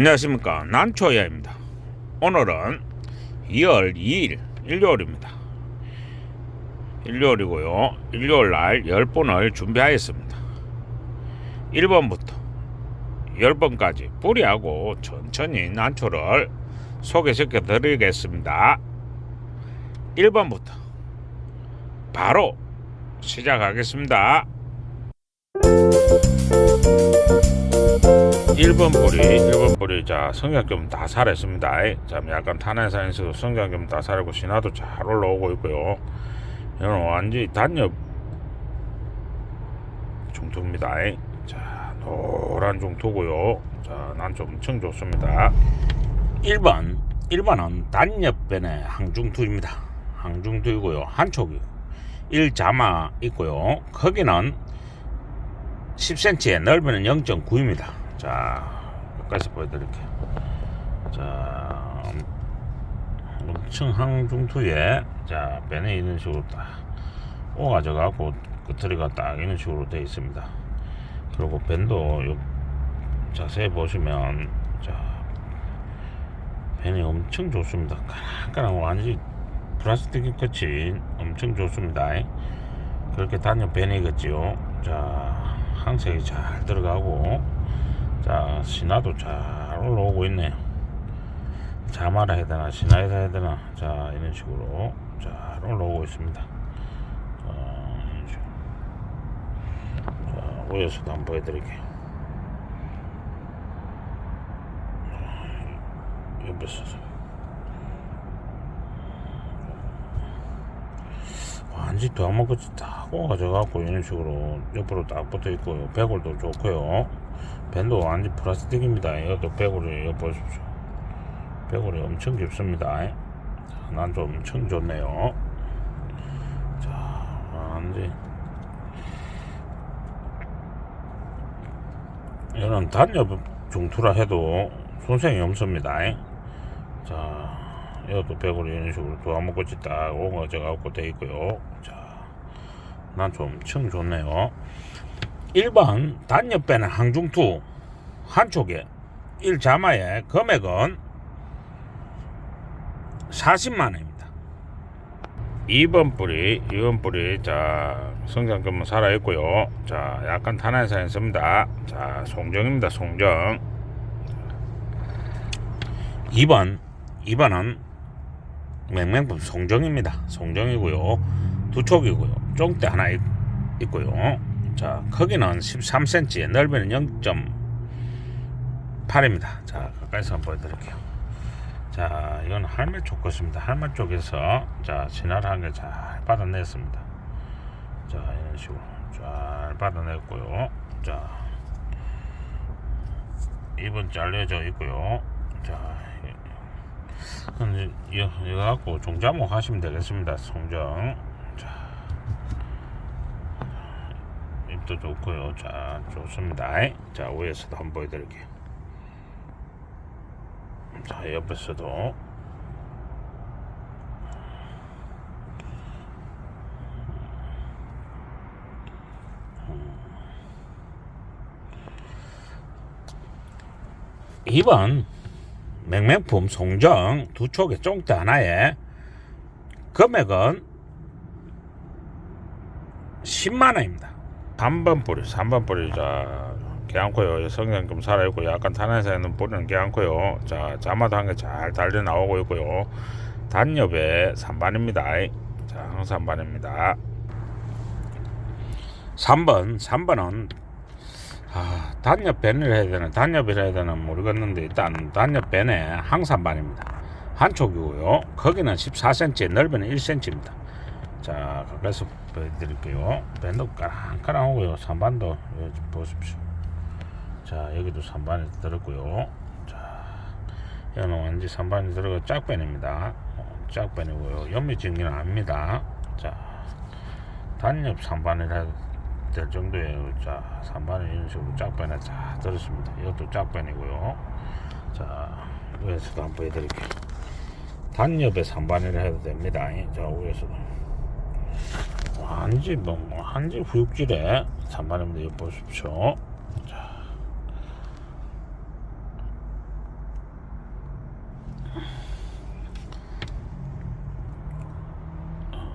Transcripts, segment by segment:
안녕하십니까. 난초야입니다. 오늘은 2월 2일 일요일입니다. 일요일이고요. 일요일날 10분을 준비하였습니다. 1번부터 10번까지 뿌리하고 천천히 난초를 소개시켜 드리겠습니다. 1번부터 바로 시작하겠습니다 1번 뿌리, 1번 뿌리, 자, 성장점 다 살았습니다. 자, 약간 탄화산에서도 성장점 다 살고 신화도 잘 올라오고 있고요. 이건 완전히 단엽 중투입니다. 자, 노란 중투고요. 자, 난좀 엄청 좋습니다. 1번, 1번은 단엽변의 항중투입니다. 항중투이고요. 한촉이 1자마 있고요. 크기는 10cm에 넓이는 0.9입니다. 자, 여기까지 보여드릴게요. 자, 엄청 항중투에, 자, 벤에 이런 식으로 딱 오가져갖고 끝머리가 딱 이런 식으로 되어 있습니다. 그리고 벤도 요, 자세히 보시면, 자, 벤이 엄청 좋습니다. 까랑까랑 완전히 플라스틱이 끝이 엄청 좋습니다. 그렇게 단연 벤이겠지요. 자, 항색이 잘 들어가고, 자, 신화도 잘 올라오고 있네요. 자마라 해야 되나, 신화에다 해야 되나, 자, 이런 식으로 잘 올라오고 있습니다. 자, 위에서도 한번 보여드릴게요. 옆에서도. 완전히 도마같이 딱 꽂아져갖고 이런 식으로 옆으로 딱 붙어 있고요. 배골도 좋고요. 밴도 완전 플라스틱입니다. 이것도 배골이 이거 보십시오. 배골이 엄청 깊습니다. 난 좀 엄청 좋네요. 자, 완전 이런 단엽 중투라 해도 손상이 없습니다. 자, 이것도 배골이 이런 식으로 도화목꽃이 딱 옹어져갖고 돼 있고요. 자, 난 좀 엄청 좋네요. 1번 단엽배는 항중투 한쪽에 1자마의 금액은 40만원입니다. 2번 뿌리, 2번 뿌리, 자, 성장금은 살아있고요. 자, 약간 탄화해서 있습니다. 자, 송정입니다, 송정. 2번, 2번은 맹맹품 송정입니다. 송정이고요. 두 촉이고요. 쫑대 하나 있, 있고요. 자, 크기는 13cm, 넓이는 0.8입니다. 자, 가까이서 한번 보여드릴게요. 자, 이건 할매 쪽 것입니다. 할매 쪽에서 자, 진화를 한게잘 받아냈습니다. 자, 이런 식으로 잘 받아냈고요. 자, 2번 잘려져 있고요. 자, 이거 갖고 종자목 하시면 되겠습니다. 송정. 자, 입도 좋고요. 자, 좋습니다. 자, 위에서도 한번 보여드릴게요. 자, 옆에서도. 이번 맹맹품 송정 두 촉에 쫑대 하나에 금액은 10만 원입니다. 3번 뿌리, 3번 뿌리 자 개안코요. 성장금 살아있고 약간 탄화해서 있는 뿌리는 개안코요. 자 자마도 한 개 잘 달려 나오고 있고요. 단엽의 3반입니다. 자 항산반입니다. 3번, 3번은 아, 단엽 밴을 해야 되나 단엽이라 해야 되나 모르겠는데 일단 단엽 밴에 항산반입니다. 한쪽이고요. 거기는 14cm, 넓이는 1cm입니다. 자, 가까이서 보여드릴게요. 밴도 까랑까랑하고요. 산반도 여기 보십시오. 자, 여기도 산반이 들었고요. 자, 여기는 완전 산반이 들어가 짝밴입니다. 어, 짝밴이고요. 연미증기는 아닙니다. 자, 단엽 산반이라 될 정도예요. 자, 3반은 이런 식으로 짝변에 다 들었습니다. 이것도 짝변이고요. 자, 위에서도 한번 보여드릴게요. 단엽에 3반이라 해도 됩니다. 자, 위에서도. 한지 뭐, 뭐 한지 구육질에 3만원입니다 엿보십시오. 자.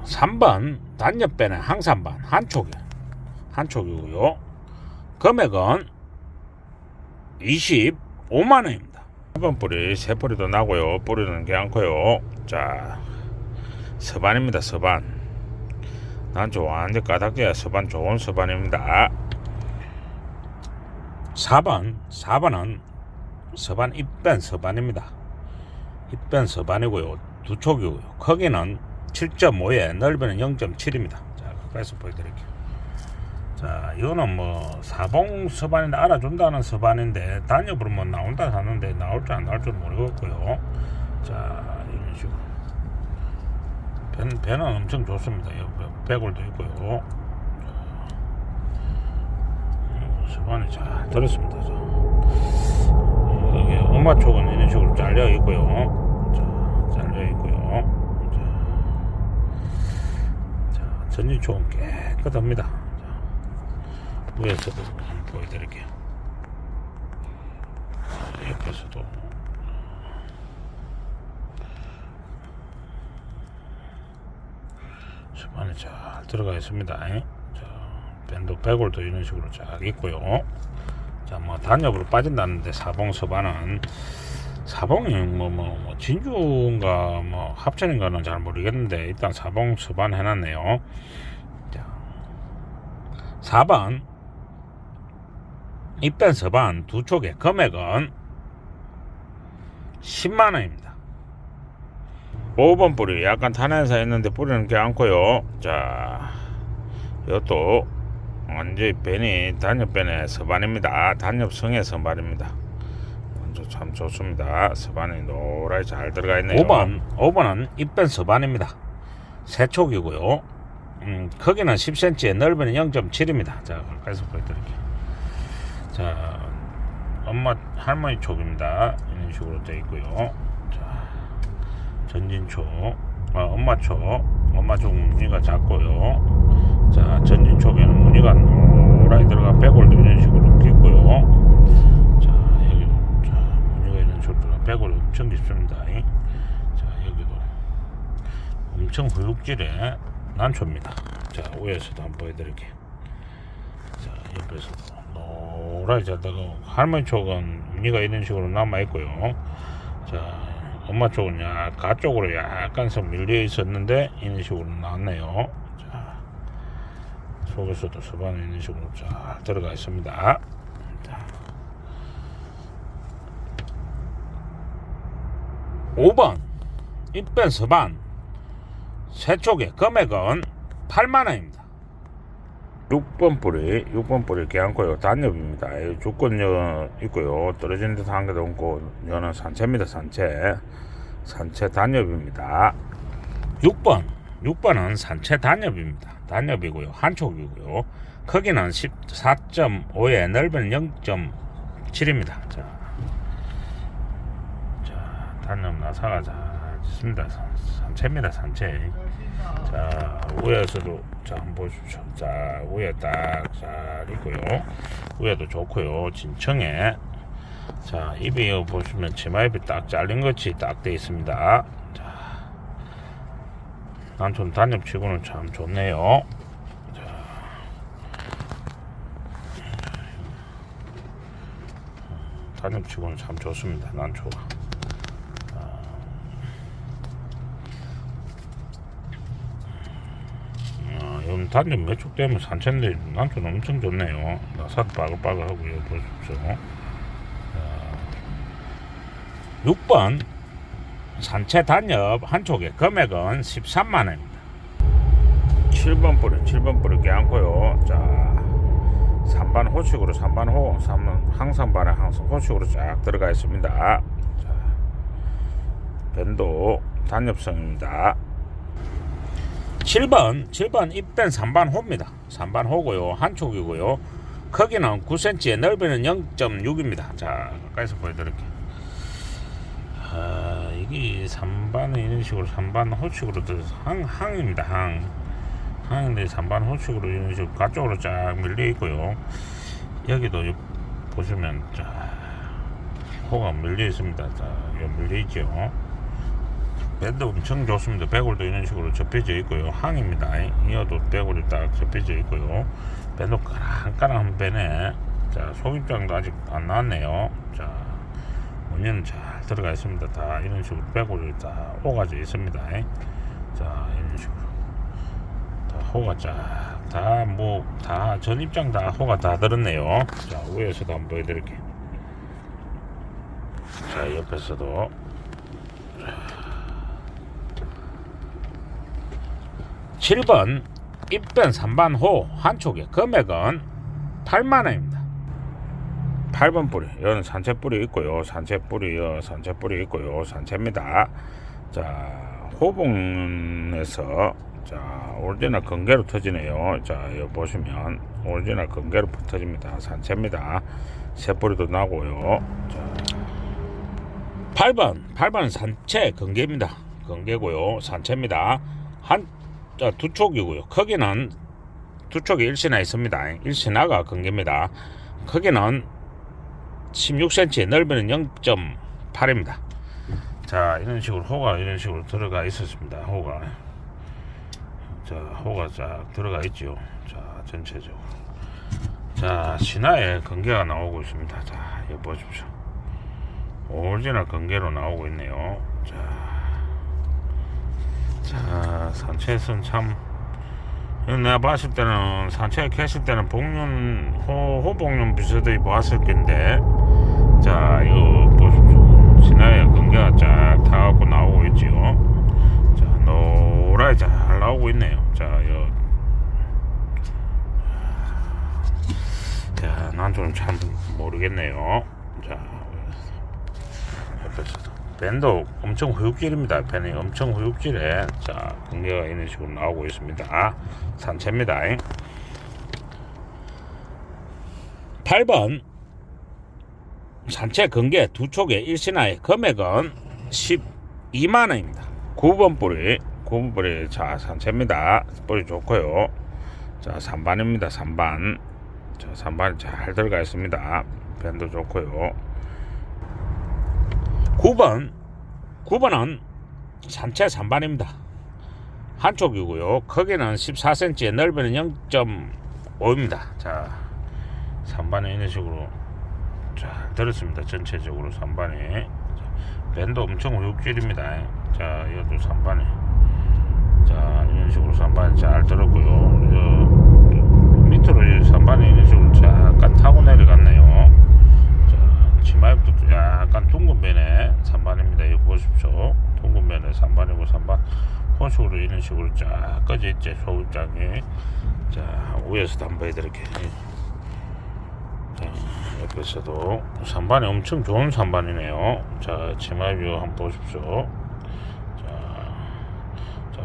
삼번 단옆배는 항산반 한촉이 한촉이고요. 금액은 25만원입니다. 1번 뿌리 세 뿌리도 나고요. 뿌리는 괜찮고요. 자 서반입니다 서반. 난 좋아하는데 까닭이야 서반 좋은 서반입니다. 4번 4번은 서반 입변 서반입니다. 입변 서반이고요. 두 촉이고요. 크기는 7.5에 넓이는 0.7입니다. 자, 가까이서 보여드릴게요. 자, 이거는 뭐 사봉 서반인데 알아준다는 서반인데 단엽으로 뭐 나온다 하는데 나올지 안 나올 줄 모르겠고요. 자. 배, 배는 엄청 좋습니다. 배골도 있고요. 자, 서반이 잘 들었습니다. 자. 여기 엄마 쪽은 이런 식으로 잘려 있고요. 자, 잘려 있고요. 자, 자 전진 쪽은 깨끗합니다. 자, 위에서도 보여드릴게요. 자, 옆에서도. 수반이 잘 들어가 있습니다. 자, 밴드 백골도 이런 식으로 쫙 있고요. 자, 뭐 단엽으로 빠진다는데 사봉 서반은 사봉이 뭐, 뭐, 뭐 진주인가 뭐 합천인가는 잘 모르겠는데 일단 사봉 서반 해놨네요. 자, 4번 입변 서반 두 쪽의 금액은 10만 원입니다. 5번 뿌리 약간 탄환사 있는데 뿌리는 게 않고요. 자, 이것도 완전히 벤이 단엽벤의 서반입니다. 단엽성의 서반입니다. 참 좋습니다. 서반이 노랗게 잘 들어가 있네요. 5번, 5번은 입변 서반입니다. 세 촉이고요. 음, 크기는 10cm, 넓이는 0.7입니다. 자, 가까이서 보여드릴게요. 자, 엄마, 할머니 촉입니다. 이런 식으로 되어 있고요. 자, 전진촉, 어, 엄마 촉, 엄마 촉 무늬가 작고요. 자, 전진 쪽에는 무늬가 노랗게 들어가 백골도 이런 식으로 깊고요. 자, 여기도 자, 무늬가 이런 식으로 들어가 백골 엄청 깊습니다. 자, 여기도 엄청 훌룩질의 난초입니다. 자, 위에서도 한번 보여드릴게요. 자, 옆에서도 노랗게 잘 들어가고 할머니 쪽은 무늬가 이런 식으로 남아 있고요. 자, 엄마 쪽은 약 가쪽으로 약간씩 밀려 있었는데 이런 식으로 나왔네요. 자, 속에서도 서반에 있는 식으로 잘 들어가 있습니다. 자. 5번 입변 서반 세 쪽의 금액은 8만 원입니다. 6번 뿌리, 6번 뿌리 개안고요 단엽입니다. 주권여 있고요. 떨어지는 데서 한 개도 없고, 여는 산채입니다. 산채. 산채 단엽입니다. 6번, 6번은 산채 단엽입니다. 단엽이고요. 한촉이고요. 크기는 14.5에 넓이는 0.7입니다. 자, 자 단엽 나사가 잘 있습니다. 산- 산채입니다. 산채. 자 위에서도 자 한번 보십시오. 자 위에 딱잘 있고요. 위에도 좋고요. 진청에 자 입이 보시면 치마입이 딱 잘린 것이 딱 돼 있습니다. 자 난좀 단엽치고는 참 좋네요. 자, 단엽치고는 참 좋습니다. 난초가. 아, 여기 단엽 몇축 되면 산채인데 난초는 엄청 좋네요. 나사도 바글바글하고요. 보십시오. 자, 6번 산채 단엽 한쪽에 금액은 13만 원입니다. 7번 뿌리, 7번 뿌리 껴안고요. 자, 3반 호식으로 3반 호, 3반 항상 반에 항상 호식으로 쫙 들어가 있습니다. 자, 밴도 단엽성입니다. 7번, 7번 입변 3반 호입니다. 3반 호고요. 한쪽이고요. 크기는 9cm, 넓이는 0.6입니다. 자, 가까이서 보여드릴게요. 아, 이게 3반은 이런 식으로 3반 호축으로 항, 항입니다. 항. 항인데 3반 호축으로 이런 식으로 가쪽으로 쫙 밀려 있고요. 여기도 요- 보시면 자, 호가 밀려 있습니다. 자, 여기 밀려 있죠. 밴드 엄청 좋습니다. 배골도 이런 식으로 접혀져 있고요. 항입니다. 이어도 배골이 딱 접혀져 있고요. 밴드 까랑까랑한 배네. 자, 속입장도 아직 안 나왔네요. 자, 문연은 잘 들어가 있습니다. 다 이런 식으로 배골이 다 오가져 있습니다. 자, 이런 식으로. 다 호가 쫙, 다 뭐, 다 전입장 다 호가 다 들었네요. 자, 위에서도 한번 보여드릴게요. 자, 옆에서도. 7번 입변 3반 호 한쪽에 금액은 8만원입니다. 8번 뿌리 여기는 산채 뿌리 있고요. 산채 뿌리 여 산채 뿌리 있고요. 산채입니다. 자 호봉에서 자 오리지널 건개로 터지네요. 자 여기 보시면 오리지널 건개로 터집니다. 산채입니다. 새뿌리도 나고요. 자. 8번 8번은 산채 건개입니다. 건개고요. 산채입니다. 한 자, 두 촉이고요. 크기는 두 촉이 일신화 있습니다. 일신화가 근개입니다. 크기는 16cm, 넓이는 0.8입니다. 자, 이런 식으로 호가 이런 식으로 들어가 있었습니다. 호가. 자, 호가 쫙 들어가 있죠. 자, 전체적으로. 자, 신화에 근개가 나오고 있습니다. 자, 여기 보십시오. 오리지널 근개로 나오고 있네요. 자, 자 산채에서는 참 내가 봤을 때는 계실 때는 복륜 호, 호복륜 비슷하게 보았을 텐데 자 이거 보십시오 신화에 근개가 쫙 타갖고 나오고 있지요 자 노랗게 잘 나오고 있네요 자 이거 자, 난 좀 참 모르겠네요. 자. 밴도 엄청 후육질입니다. 밴이 엄청 후육질에 자 공개가 이런 식으로 나오고 있습니다. 산채입니다. 8번 산채 건개 두 촉의 일신화의 금액은 12만 원입니다. 9번 뿌리 9번 뿌리 자 산채입니다. 뿌리 좋고요. 자 3반입니다. 3반 자 3반 잘 들어가 있습니다. 밴도 좋고요. 9번 9번은 산채 3반입니다. 한쪽이고요. 크기는 14cm, 넓이는 0.5입니다. 자, 3반에 이런 식으로 잘 들었습니다. 전체적으로 3반에 밴도 엄청 우육질입니다. 자, 이것도 3반에 보십시오. 둥근 면에 3반이고 3반 호식으로 이런 식으로 쫙 꺼져 있죠. 소입장에. 자, 위에서도 한번 보여드릴게요. 자, 옆에서도 3반이 엄청 좋은 3반이네요. 자, 치마입 한번 보십시오.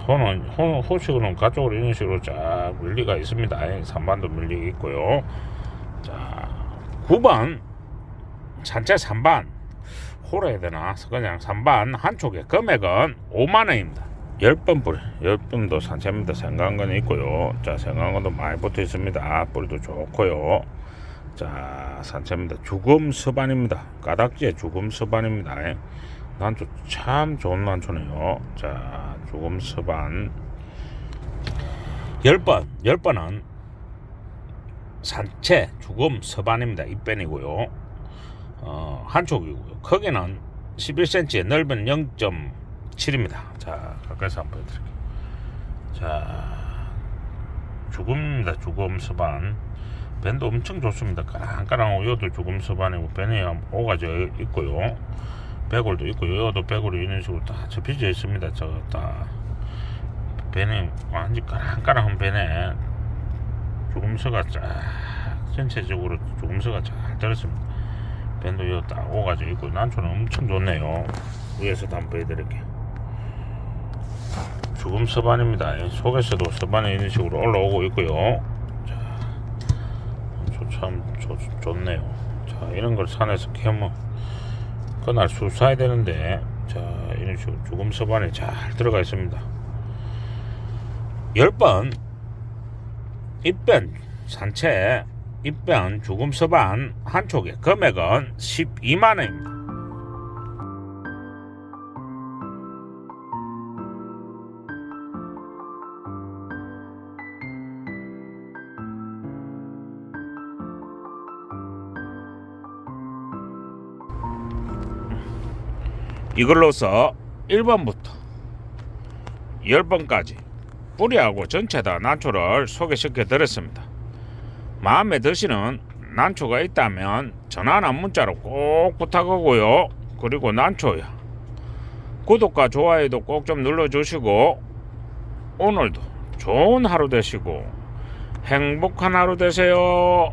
호는, 호, 호식으로는 가쪽으로 이런 식으로 쫙 밀리가 있습니다. 3반도 밀리 있고요. 자, 9번 산채 3반 호로 해야 되나? 그냥 3반 한쪽에 금액은 5만원입니다. 10번 뿌리 10번도 산채입니다. 생강건이 있고요. 자 생강건도 많이 붙어 있습니다. 뿌리도 좋고요. 자 산채입니다. 죽음 서반입니다. 까닥지의 죽음 서반입니다. 난초 참 좋은 난초네요. 자 죽음 서반. 10번 10번은 산채 죽음 서반입니다. 이뺀이고요 어, 한쪽이고요. 크기는 11cm, 넓이는 0.7입니다. 자, 가까이서 한번 보여드릴게요. 자, 죽음입니다. 죽음 서반. 밴도 엄청 좋습니다. 까랑까랑하고 이것도 죽음 서반이고 밴이 오가져 있고요. 배골도 있고요. 이것도 배골이 이런 식으로 다 접혀져 있습니다. 저거 다 밴이 완전 까랑까랑한 밴에 죽음서가 쫙 전체적으로 죽음서가 잘 들었습니다. 밴도 이거 딱 오가지고 있고 난초는 엄청 좋네요. 위에서 도 한번 보여드릴게요 죽음 서반입니다. 속에서도 서반이 이런 식으로 올라오고 있고요. 참 좋네요. 자 이런 걸 산에서 캐면 그날 수사야 되는데 자 이런 식으로 죽음 서반이 잘 들어가 있습니다. 10번 입변 산채 입변 조금 서반 한쪽의 금액은 12만원입니다. 이걸로서 1번부터 10번까지 뿌리하고 전체 다 난초를 소개시켜 드렸습니다. 마음에 드시는 난초가 있다면 전화나 문자로 꼭 부탁하고요. 그리고 난초야. 구독과 좋아요도 꼭 좀 눌러주시고 오늘도 좋은 하루 되시고 행복한 하루 되세요.